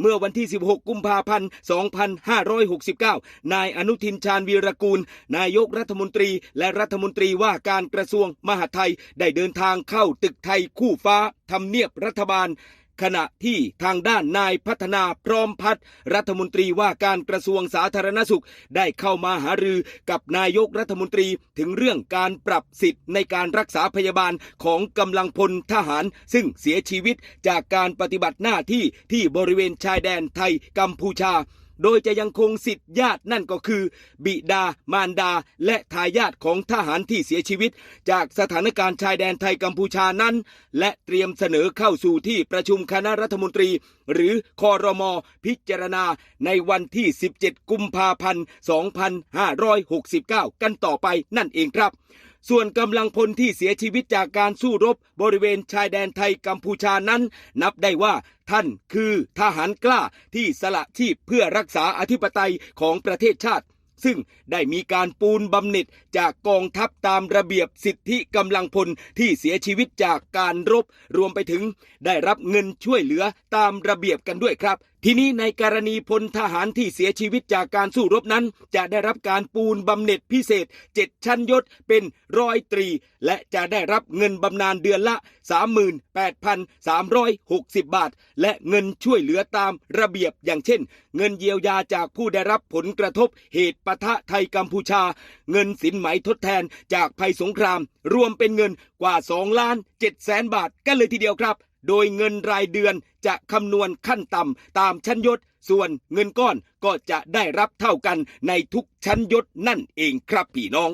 เมื่อวันที่ 16 กุมภาพันธ์ 2569 นายอนุทินชาญวีรกูล นายกรัฐมนตรีและรัฐมนตรีว่าการกระทรวงมหาดไทยได้เดินทางเข้าตึกไทยคู่ฟ้าทำเนียบรัฐบาล ขณะที่ทางด้านนายพัฒนาพร้อมพัฒน์รัฐมนตรีว่าการกระทรวงสาธารณสุขได้เข้ามาหารือกับนายกรัฐมนตรีถึงเรื่องการปรับสิทธิ์ในการรักษาพยาบาลของกำลังพลทหาร ซึ่งเสียชีวิตจากการปฏิบัติหน้าที่ที่บริเวณชายแดนไทยกัมพูชา โดยจะยังคงสิทธิญาตินั่นก็คือ บิดามารดา และทายาทของทหารที่เสียชีวิต จากสถานการณ์ชายแดนไทยกัมพูชานั้น และเตรียมเสนอเข้าสู่ที่ประชุมคณะรัฐมนตรี หรือคอรมอพิจารณาในวันที่ 17 กุมภาพันธ์ 2569 กันต่อไปนั่นเองครับ ส่วนกำลังพลที่เสียชีวิตจากการสู้รบบริเวณชายแดนไทยกัมพูชานั้น นับได้ว่าท่านคือทหารกล้าที่สละชีพเพื่อรักษาอธิปไตยของประเทศชาติ ซึ่งได้มีการปูนบำเหน็จจากกองทัพตามระเบียบสิทธิกำลังพลที่เสียชีวิตจากการรบ รวมไปถึงได้รับเงินช่วยเหลือตามระเบียบกันด้วยครับ ทีนี้ในกรณีพลทหารที่เสียชีวิตจากการสู้รบนั้น จะได้รับการปูนบำเหน็จพิเศษ 7 ชั้นยศเป็นร้อยตรี และจะได้รับเงินบำนาญเดือนละ 38,360 บาท และเงินช่วยเหลือตามระเบียบอย่างเช่น เงินเยียวยาจากผู้ได้รับผลกระทบเหตุปะทะไทยกัมพูชา เงินสินไหมทดแทนจากภัยสงคราม รวมเป็นเงินกว่า2ล้าน7แสนบาทกันเลยทีเดียวครับโดยเงินรายเดือนจะคำนวณขั้นต่ำตามชั้นยศ ส่วนเงินก้อนก็จะได้รับเท่ากันในทุกชั้นยศนั่นเองครับพี่น้อง